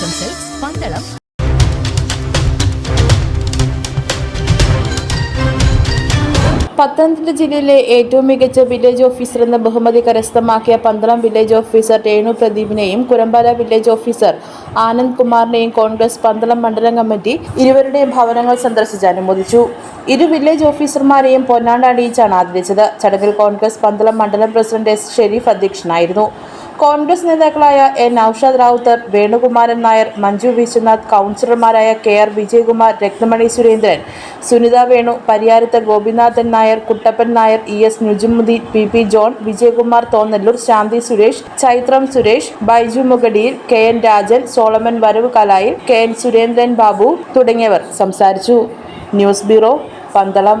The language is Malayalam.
സിൽക്സ് പന്തളം പത്തനംതിട്ട ജില്ലയിലെ ഏറ്റവും മികച്ച വില്ലേജ് ഓഫീസർ എന്ന ബഹുമതി കരസ്ഥമാക്കിയ പന്തളം വില്ലേജ് ഓഫീസർ രേണു പ്രദീപിനെയും കുരമ്പാല വില്ലേജ് ഓഫീസർ ആനന്ദ് കുമാറിനെയും കോൺഗ്രസ് പന്തളം മണ്ഡലം കമ്മിറ്റി ഇരുവരുടെയും ഭവനങ്ങൾ സന്ദർശിച്ച് അനുമോദിച്ചു. ഇരു വില്ലേജ് ഓഫീസർമാരെയും പൊന്നാണ്ട അണിയിച്ചാണ് ആദരിച്ചത്. ചടങ്ങിൽ കോൺഗ്രസ് പന്തളം മണ്ഡലം പ്രസിഡന്റ് എസ് ഷെരീഫ് അധ്യക്ഷനായിരുന്നു. കോൺഗ്രസ് നേതാക്കളായ എൻ ഔഷാദ് റാവുത്തർ വേണുകുമാരൻ നായർ മഞ്ജു വിശ്വനാഥ് കൗൺസിലർമാരായ K R Vijayakumar Ratnamani Surendran Sunitha Venu Pariyarath Gopinathan Nair Kuttappan Nair E S Nujumuddin P P John Vijayakumar Thonnallur Shanthi Suresh Chaithram Suresh Baiju മുഗടിയിൽ K N Rajan Solomon വരവ് കലായിൽ കെ എൻ സുരേന്ദ്രൻ ബാബു തുടങ്ങിയവർ സംസാരിച്ചു. News bureau Pandalam.